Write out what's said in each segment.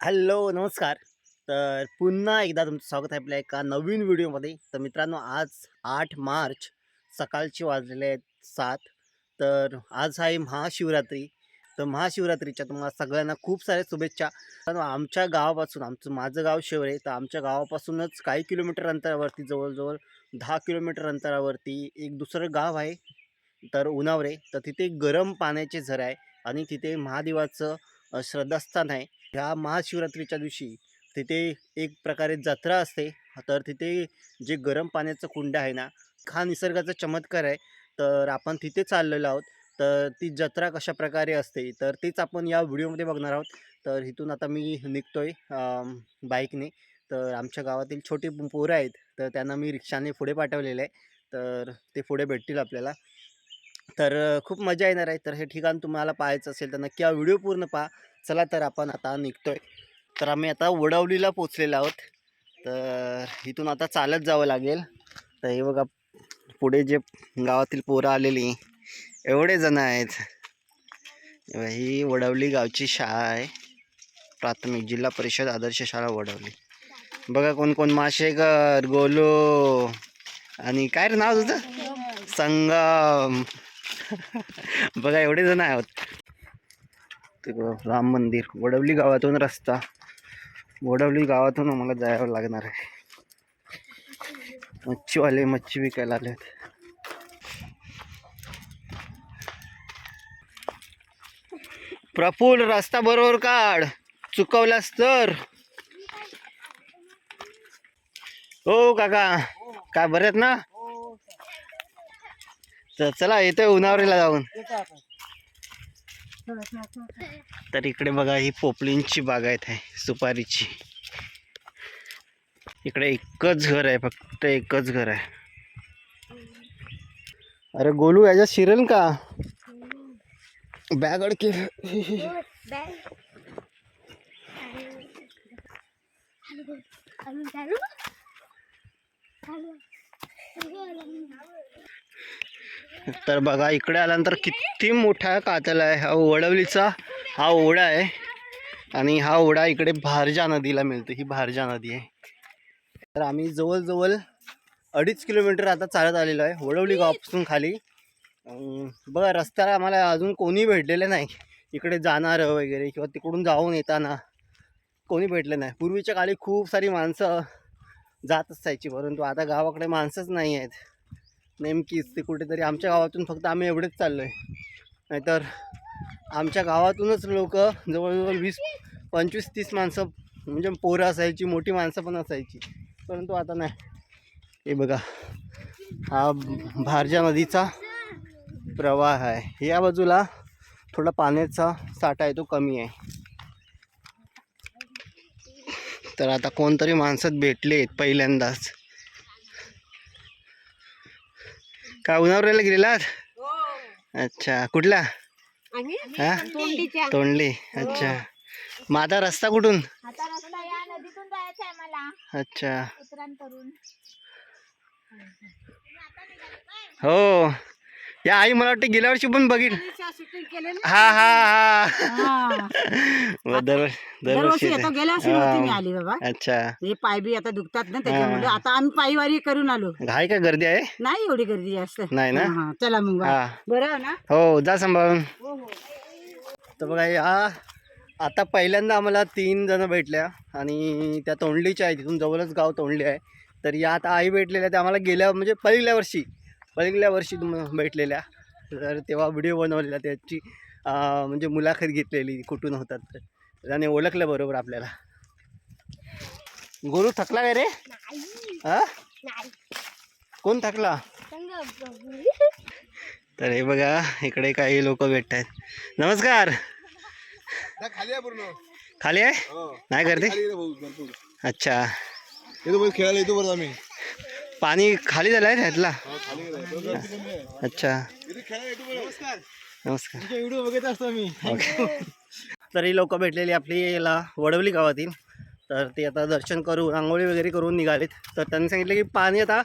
Hello नमस्कार. तर पुन्हा एकदा तुमचं स्वागत आहे आपल्या एका नवीन व्हिडिओमध्ये. तर मित्रांनो आज आठ मार्च सकाळचे वाजलेले आहेत सात. तर आज आहे महाशिवरात्री. तर महाशिवरात्रीच्या तुम्हाला सगळ्यांना खूप साऱ्या शुभेच्छा. तर आमच्या गावापासून आमचं माझं गाव शिवरे तर आमच्या गावापासूनच काही किलोमीटर अंतरावरती जवळजवळ दहा किलोमीटर अंतरावरती एक दुसरं गाव आहे. तर उन्हावरे तर तिथे गरम पाण्याचे झरं आहे आणि तिथे महादेवाचं श्रद्धास्थान आहे. ह्या महाशिवरात्रीच्या दिवशी तिथे एक प्रकारे जत्रा असते. तर तिथे जे गरम पाण्याचं कुंड आहे ना हा निसर्गाचा चमत्कार आहे. तर आपण तिथे चाललेलो आहोत. तर ती जत्रा कशा प्रकारे असते तर तेच आपण या व्हिडिओमध्ये बघणार आहोत. तर इथून आता मी निघतो आहे बाईकने. तर आमच्या गावातील छोटी पोरं आहेत तर त्यांना मी रिक्षाने पुढे पाठवलेलं आहे. तर ते पुढे भेटतील आपल्याला. तर अ, खूप मजा येणार आहे. तर हे ठिकाण तुम्हाला पाहायचं असेल तर नक्की हा व्हिडिओ पूर्ण पहा. चला तर आपण आता निघतोय. तर आम्ही आता वडवलीला पोचलेलो आहोत. तर इथून आता चालत जावं लागेल. तर हे बघा पुढे जे गावातील पोरं आलेली एवढे जण आहेत. ही वडवली गावची शाळा आहे. प्राथमिक जिल्हा परिषद आदर्श शाळा वडवली. बघा कोण कोण माशेकर गोलो आणि काय रे नाव तुझं? संगम. बघा एवढे जण आहोत. ते राम मंदिर. वडवली गावातून रस्ता. वडवली गावातून आम्हाला जायला लागणार आहे. मच्छीवाले मच्छी विकायला आले प्रफुल रस्ता बरोबर काढ. चुकवलास तर. हो काका. काय बरेत आहेत ना? तर चला येतोय उन्हावरीला जाऊन. तर इकडे बघा ही पोपलींची बागायत आहे सुपारीची. इकडे एकच घर आहे फक्त एकच घर आहे. अरे गोलू याच्यात शिरेल का? बॅग अडके. तर बघा इकडे आल्यानंतर किती मोठा कातल आहे. हा वडवलीचा हा ओढा आहे. आणि हा ओढा इकडे भारजा नदीला मिळतो. ही भारजा नदी आहे. तर आम्ही जवळजवळ अडीच किलोमीटर आता चालत आलेलो आहे. वडवली गावापासून खाली. बघा रस्त्याला आम्हाला अजून कोणी भेटलेलं नाही. इकडे जाणारं वगैरे किंवा तिकडून जाऊन येताना कोणी भेटलं नाही. पूर्वीच्या काळी खूप सारी माणसं जात असायची परंतु आता गावाकडे माणसंच नाही आहेत. नेमकीच ते कुठेतरी आमच्या गावातून फक्त आम्ही एवढेच चाललो आहे नाहीतर आमच्या गावातूनच लोक जवळजवळ वीस पंचवीस तीस माणसं म्हणजे पोरं असायची मोठी माणसं पण असायची. परंतु आता नाही. हे बघा. हा भारजा नदीचा प्रवाह आहे. या बाजूला थोडा पाण्याचा साठा आहे तो कमी आहे. तर आता कोणतरी माणसं भेटले आहेत पहिल्यांदाच. का उन्हावऱ्याला गेलेलात अच्छा कुठला? हा? तोंडली. अच्छा. मग आता रस्ता कुठून? अच्छा. हो. या आई मला वाटतं गेल्या वर्षी पण शूटिंग केले हा हा हा. दर दरवर्षी दरवर्षी येतो. येते. गेल्या वर्षी नव्हती मी हा. आली बाबा. अच्छा. हे पाय बी आता दुखतात ना त्याच्यामुळे. हा. आता आम्ही पायवारी करून आलो. घाय का गर्दी आहे? नाही एवढी गर्दी जास्त. नाही ना? हा, हा. चला मग. हा. बरं आहे ना? हो जा सांभाळून. तर बघा या आता पहिल्यांदा आम्हाला तीन जण भेटल्या आणि त्या तोंडलीच्या आहे तिथून जवळच गाव तोंडली आहे. तर या आता आई भेटलेल्या त्या आम्हाला गेल्या म्हणजे पहिल्या वर्षी पहिल्या वर्षी तुम- भेटलेल्या तर तेव्हा व्हिडिओ बनवलेला त्याची म्हणजे मुलाखत घेतलेली कुठून होतात तर. त्याने ओळखलं बरोबर आपल्याला. गुरु थकला काय रे? हा? कोण थकला? तर हे बघा इकडे काही लोक भेटत आहेत. नमस्कार. खाली आहे पूर्ण. खाली आहे? हो. नाही करते अच्छा. खेळायला येतो बरं आम्ही. पाणी खाली झालं आहे ह्यातला? हा. अच्छा. नमस्कार. व्हिडिओ बघत असतो आम्ही तर ही लोक भेटलेली आपली याला वडवली गावातील. तर ते आता दर्शन करून आंघोळी वगैरे करून निघालेत. तर त्यांनी सांगितलं की पाणी आता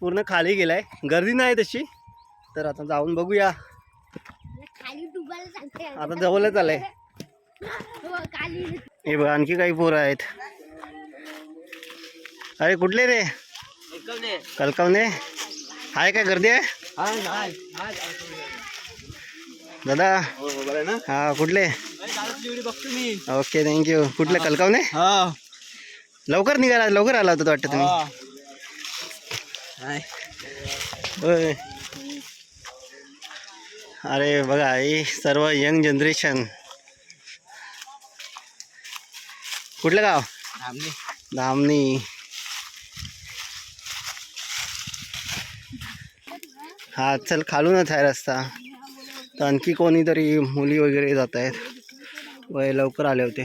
पूर्ण खाली गेलं आहे गर्दी नाही तशी. तर आता जाऊन बघूया. आता जवळच आलं आहे हो, खाली हे बघ आणखी काही पोरं आहेत. अरे कुठले रे? कलकवणे आहे काय गर्दी आहे? दादा? हा कुठले? ओके थँक्यू कुठले कलकवणे हा. लवकर निघाला लवकर आला होता वाटतं तुम्ही. होय. अरे बघा ही सर्व यंग जनरेशन. कुठलं गाव? धामणी. हा चल खालूनच आहे रस्ता. तर आणखी कोणीतरी मुली वगैरे जात आहेत. वय लवकर आले होते.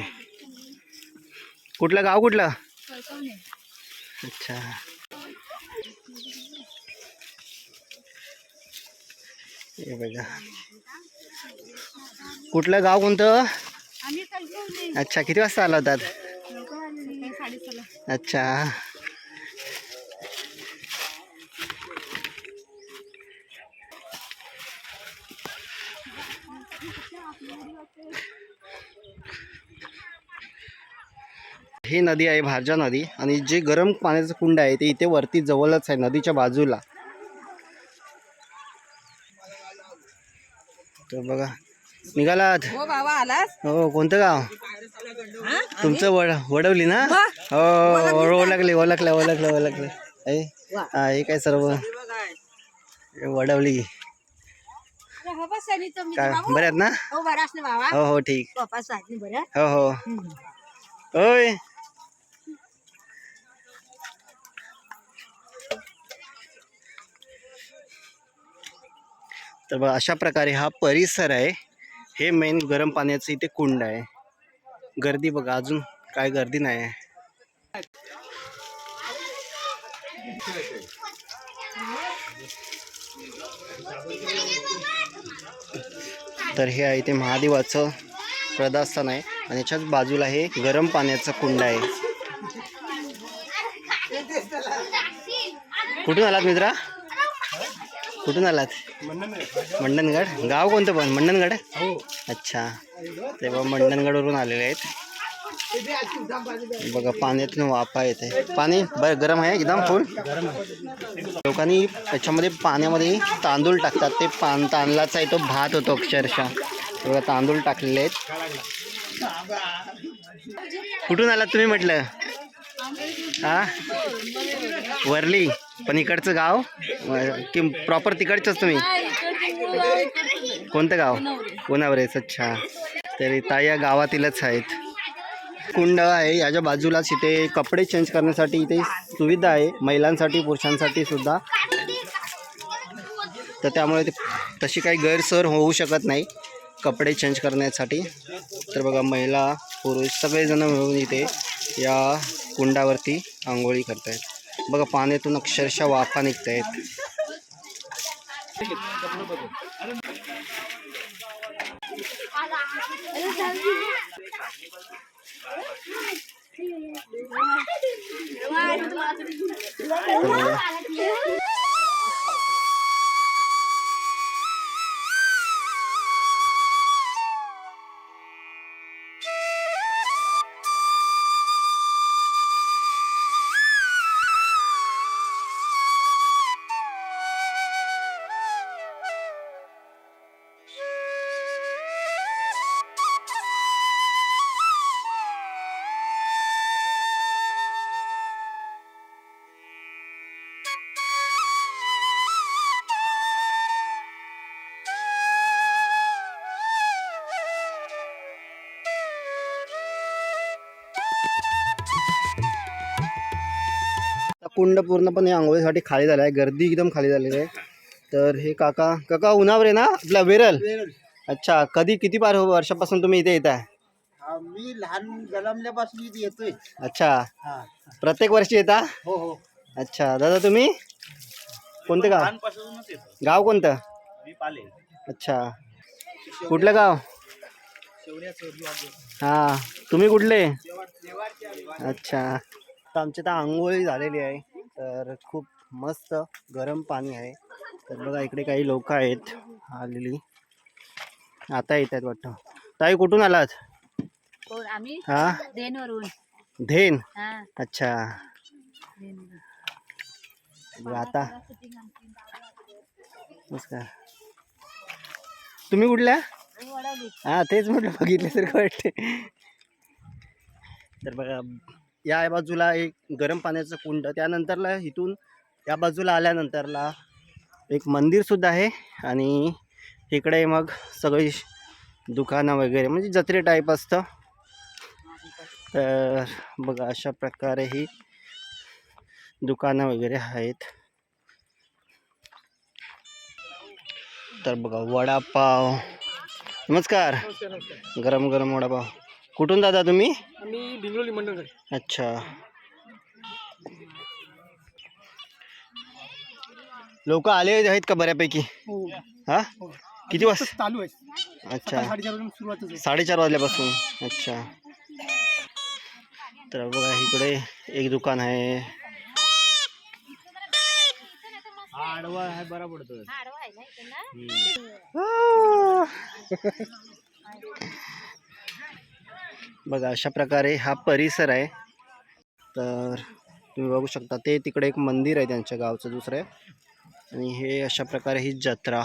कुठलं गाव कुठलं? अच्छा. हे बघा. कुठलं गाव कोणतं? अच्छा किती वाजता आला होतात अच्छा. ही नदी आहे भारजा नदी. आणि जे गरम पाण्याचं कुंड आहे ते इथे वरती जवळच आहे नदीच्या बाजूला. तर बघा निघालात? हो हो कोणतं गाव? तुमचं वड वडवली ना? हो. ओळखले ओळखलं ओळखलं ओळखलं. आहे हा हे काय सर्व? हे वडवली. काय आहेत ना? हो हो हो ठीक. हो हो. तर बघा अशा प्रकारे हा परिसर आहे. हे मेन गरम पाण्याचं इथे कुंड आहे. गर्दी बघा अजून काय गर्दी नाही आहे. तर हे आहे ते महादेवाचं प्रदास्थान आहे. आणि याच्याच बाजूला हे गरम पाण्याचं कुंड आहे. कुठून आलात मित्रा? कुठून आलात? मंडणगड गाव कोणतं पण? मंडणगड अच्छा. ते बाबा मंडणगडवरून आलेले आहेत. बघा पाण्यातून वाफा येते पाणी? बरं गरम आहे एकदम फुल. लोकांनी त्याच्यामध्ये पाण्यामध्ये तांदूळ टाकतात. ते पान तांदळाचा आहे तो भात होतो अक्षरशः. बघा तांदूळ टाकलेले आहेत. कुठून आलात तुम्ही म्हटलं? हा? वरली. पण इकडचं गाव कि की प्रॉपर तिकडचंच तुम्ही? कोणतं गाव? कोणावरेच अच्छा. तरी ताई या गावातीलच आहेत. कुंड आहे याच्या बाजूलाच इथे कपडे चेंज करण्यासाठी इथे सुविधा आहे महिलांसाठी पुरुषांसाठी सुद्धा. तर त्यामुळे तशी काही गैरसोय होऊ शकत नाही कपडे चेंज करण्यासाठी. तर बघा महिला पुरुष सगळेजण मिळून इथे या कुंडावरती आंघोळी करतायत. बघा पाण्यातून अक्षरशः वाफा निघत आहेत कुंड पूर्णपणे आंघोळीसाठी खाली झाला आहे गर्दी एकदम खाली झालेली आहे. तर हे काका काका उन्हावर आहे ना आपला वेरल? अच्छा कधी किती बार वर्षापासून तुम्ही इथे येत आहे मी लहान जन्मल्यापासून इथे येतोय. अच्छा. प्रत्येक वर्षी येता? हो हो. अच्छा. दादा तुम्ही? कोणतं गाव? गाव कोणतं? अच्छा. कुठलं गाव? हा. तुम्ही कुठले? अच्छा. तर आमची तर आंघोळी झालेली आहे. तर खूप मस्त गरम पाणी आहे. तर बघा इकडे काही लोक आहेत आलेली. आता येत आहेत वाटतं. ताई कुठून आलात? आम्ही हा? देनवरून धेन? हा. अच्छा. बघा आता. नमस्कार. तुम्ही कुठल्या? हा तेच म्हटलं बघितल्यासारखं वाटते तर बघा या बाजूला एक गरम पाण्याचं कुंड त्यानंतरला इथून या बाजूला आल्यानंतरला एक मंदिरसुद्धा आहे आणि इकडे मग सगळी दुकानं वगैरे म्हणजे जत्रे टाईप असतं. तर बघा अशा प्रकारे ही दुकानं वगैरे आहेत. तर बघा वडापाव. नमस्कार. गरम गरम वडापाव. कुठून दादा तुम्ही? आम्ही भिंगरोली मंडळ अच्छा. लोक आले आहेत का बऱ्यापैकी? हा. किती वाज चालू आहे. अच्छा. साडेचार वाजल्यापासून. अच्छा. तर बघा इकडे एक दुकान आहे. आडवा आहे बरा पडतो बघा अशा प्रकारे हा परिसर आहे. तर तुम्ही बघू शकता ते तिकडे एक मंदिर आहे त्यांच्या गावचं दुसरं. आणि हे अशा प्रकारे ही जत्रा.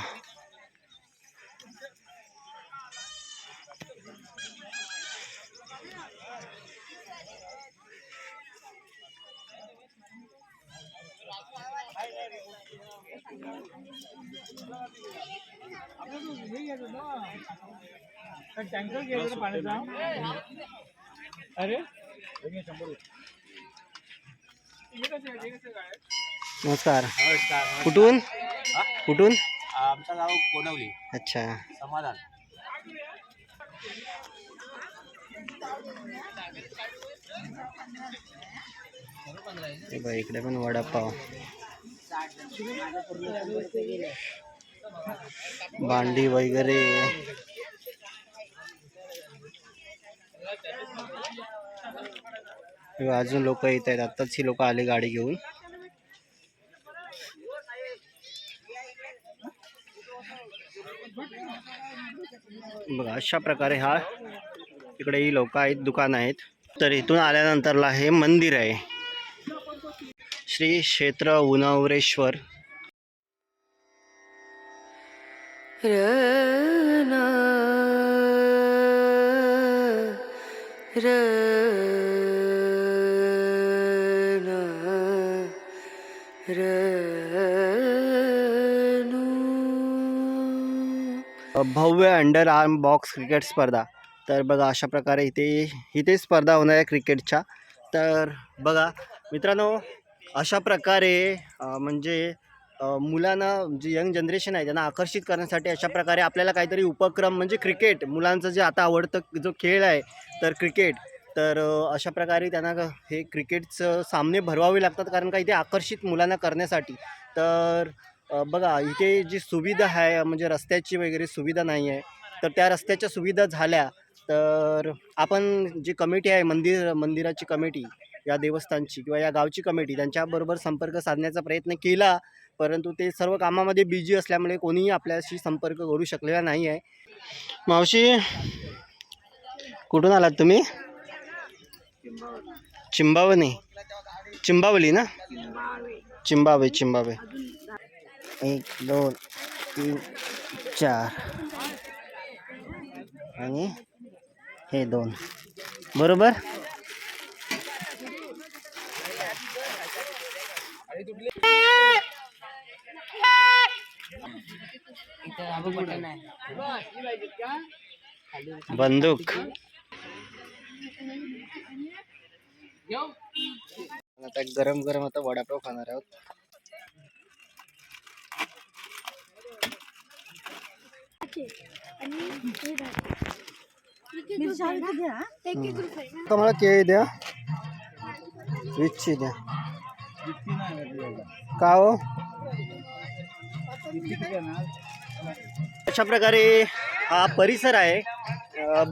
टँकर गेला पाण्याचा अरे? नमस्कार. कुठून? कुठून? आमचं गाव कोणवली अच्छा. समाधान. इकडे पण वडापाव. भांडी वगैरे. अजून लोक येत आहेत. आत्ताच ही लोक आले गाडी घेऊन. बघा अशा प्रकारे हा इकडे ही लोक आहेत दुकान आहेत. तर इथून आल्यानंतरला हे मंदिर आहे. श्री क्षेत्र उनावरेश्वर. भव्य अंडर आर्म बॉक्स क्रिकेट स्पर्धा. तर बघा अशा प्रकारे इथे इथे स्पर्धा होणार आहे क्रिकेटच्या. तर बघा मित्रांनो अशा प्रकारे म्हणजे मुलांना जे यंग जनरेशन आहे त्यांना आकर्षित करण्यासाठी अशा प्रकारे आपल्याला काहीतरी उपक्रम म्हणजे क्रिकेट मुलांचं जे आता आवडतं जो खेळ आहे तर क्रिकेट. तर अशा प्रकारे त्यांना हे क्रिकेटचं सामने भरवावे लागतात कारण का इथे आकर्षित मुलांना करण्यासाठी. तर बघा इथे जी सुविधा आहे म्हणजे रस्त्याची वगैरे सुविधा नाही आहे तर त्या रस्त्याच्या सुविधा झाल्या तर आपण जी कमिटी आहे मंदिर मंदिराची कमिटी या देवस्थानची किंवा या गावची कमिटी त्यांच्याबरोबर संपर्क साधण्याचा प्रयत्न केला परंतु ते सर्व कामामध्ये बिझी असल्यामुळे कोणीही आपल्याशी संपर्क करू शकलेला नाही आहे. मावशी कुठून आलात तुम्ही? चिंबावणी चिंबावली ना? चिंबावे चिंबावे. एक दोन तीन चार. आणि हे दोन. बरोबर? बंदूक. आता गरम गरम आता वडापाव खाणार आहोत. मला केळी द्या. वीसची द्या. का हो? अशा प्रकारे हा परिसर आहे.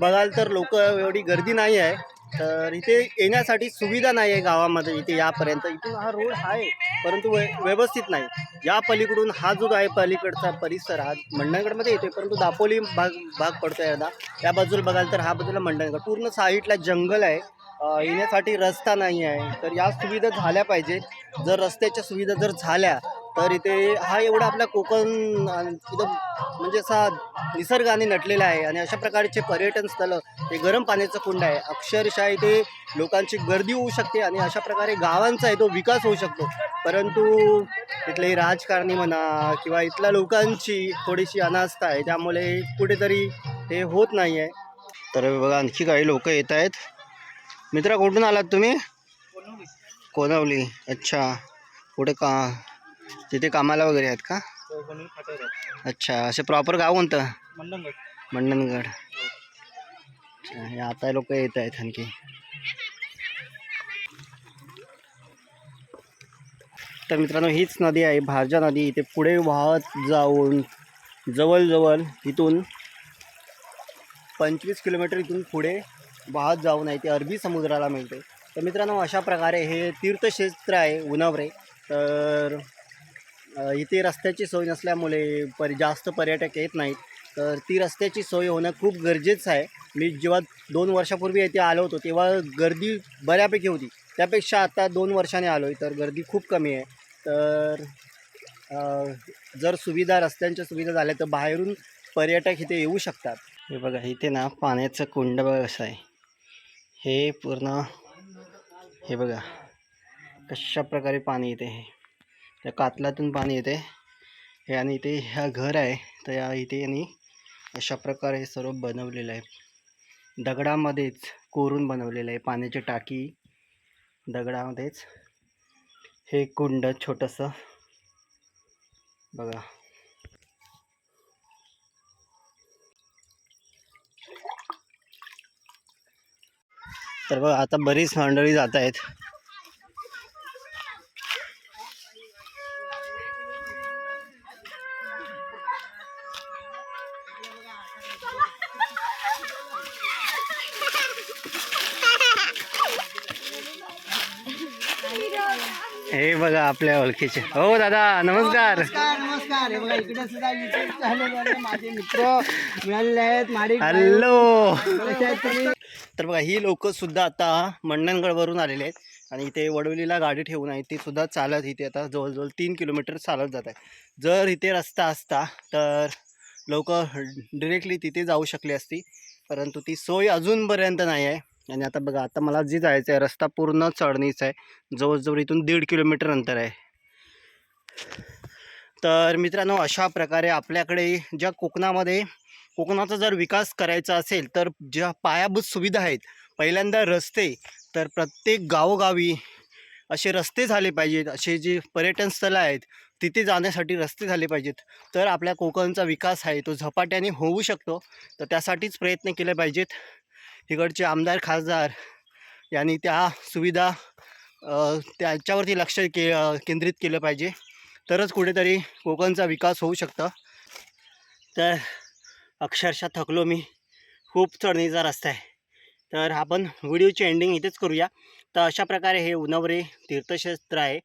बघाल तर लोक एवढी गर्दी नाही आहे. तर इथे येण्यासाठी सुविधा नाही आहे गावामध्ये इथे यापर्यंत. इथून हा रोड आहे परंतु वे व्यवस्थित नाही. या पलीकडून हा जो आहे पलीकडचा परिसर हा मंडणगडमध्ये येतोय परंतु दापोली भाग भाग पडतो आहे अर्धा त्या बाजूला बघाल तर हा बाजूला मंडणगड. पूर्ण साईडला जंगल आहे. येण्यासाठी रस्ता नाही आहे. तर या सुविधा झाल्या पाहिजे. जर रस्त्याच्या सुविधा जर झाल्या तर इथे हा एवढा आपला कोकण एकदम म्हणजे असा निसर्गाने नटलेला आहे. आणि अशा प्रकारचे पर्यटन स्थळं हे गरम पाण्याचं कुंड आहे. अक्षरशः इथे लोकांची गर्दी होऊ शकते आणि अशा प्रकारे गावांचा आहे तो विकास होऊ शकतो. परंतु इथले राजकारणी म्हणा किंवा इथल्या लोकांची थोडीशी अनास्था आहे. त्यामुळे कुठेतरी हे होत नाही आहे तर बघा आणखी काही लोक येत आहेत. मित्रा कुठून आलात तुम्ही? कोणवली अच्छा. कुठे का? तिथे कामाला वगैरे आहेत का? अच्छा असे प्रॉपर गाव कोणतं? मंडणगड. अच्छा हे आता लोक येत आहेत आणखी. तर मित्रांनो हीच नदी आहे भारजा नदी. इथे पुढे वाहत जाऊन जवळजवळ इथून पंचवीस किलोमीटर इथून पुढे वाहत जाऊन आहे ते अरबी समुद्राला मिळते. तर मित्रांनो अशा प्रकारे हे तीर्थक्षेत्र आहे उन्हावरे तर इथे रस्त्याची सोय नसल्यामुळे पर जास्त पर्यटक येत नाहीत. तर ती रस्त्याची सोय होणं खूप गरजेचं आहे. मी जेव्हा दोन वर्षापूर्वी येथे आलो होतो तेव्हा गर्दी बऱ्यापैकी होती. त्यापेक्षा आता दोन वर्षाने आलो आहे तर गर्दी खूप कमी आहे. तर जर सुविधा रस्त्यांच्या सुविधा झाल्या तर बाहेरून पर्यटक इथे येऊ शकतात. हे बघा इथे ना पाण्याचं कुंड बघा कसं आहे. हे पूर्ण हे बघा कशा प्रकारे पाणी येते हे. त्या कातलातून पाणी येते. हे आणि इथे ह्या घर आहे. तर या इथे आणि अशा प्रकारे सर्व बनवलेलं आहे. दगडामध्येच कोरून बनवलेलं आहे. पाण्याची टाकी दगडामध्येच. हे कुंड छोटंसं. बघा. तर बघा आता बरीच मंडळी जात आहेत. हे बघा आपल्या ओळखीचे. हो दादा नमस्कार. नमस्कार हे बघा इकडे सुद्धा युट्यूब चॅनल माझे मित्र मिळालेले आहेत. माडी हॅलो. कसे आहेत तुम्ही. तर बघा ही लोक सुद्धा आता मंडणगडवरून आलेले आहेत आणि इथे वडवलीला गाडी ठेवून आहे. ती सुद्धा चालत इथे आता जवळजवळ तीन किलोमीटर चालत जात आहे. जर इथे रस्ता असता तर लोक डिरेक्टली तिथे जाऊ शकली असती. परंतु ती सोय अजूनपर्यंत नाही आहे. आणि आता बघा आता मला जी जायचं आहे रस्ता पूर्ण चढणीचा आहे. जवळजवळ इथून दीड किलोमीटर अंतर आहे. तर मित्रांनो अशा प्रकारे आपल्याकडे ज्या कोकणामध्ये कोकणाचा जर विकास करायचा असेल तर ज्या पायाभूत सुविधा आहेत पहिल्यांदा रस्ते तर प्रत्येक गावोगावी असे रस्ते झाले पाहिजेत. असे जे पर्यटन स्थळं आहेत तिथे जाण्यासाठी रस्ते झाले पाहिजेत. तर आपल्या कोकणचा विकास आहे तो झपाट्याने होऊ शकतो. तर त्यासाठीच प्रयत्न केले पाहिजेत. इकडचे आमदार खासदार यांनी त्या सुविधा त्याच्यावरती लक्ष के केंद्रित केलं पाहिजे. तरच कुठेतरी कोकणचा विकास होऊ शकतं. तर अक्षरशः थकलो मी. खूप चढणीचा रस्ता आहे. तर आपण व्हिडिओची एंडिंग इथेच करूया. तर अशा प्रकारे हे उन्हावरे तीर्थक्षेत्र आहे.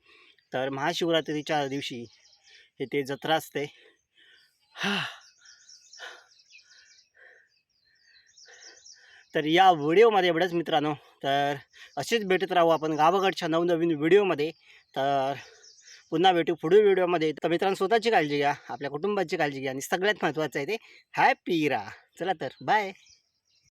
तर महाशिवरात्रीच्या दिवशी येथे जत्रा असते. हा. तर या व्हिडिओमध्ये एवढंच मित्रांनो. तर असेच भेटत राहू आपण गावाकडच्या नवनवीन व्हिडिओमध्ये. तर पुन्हा भेटू पुढील व्हिडिओमध्ये. तर मित्रांनो स्वतःची काळजी घ्या आपल्या कुटुंबाची काळजी घ्या आणि सगळ्यात महत्त्वाचं आहे ते हॅपी राहा. चला तर बाय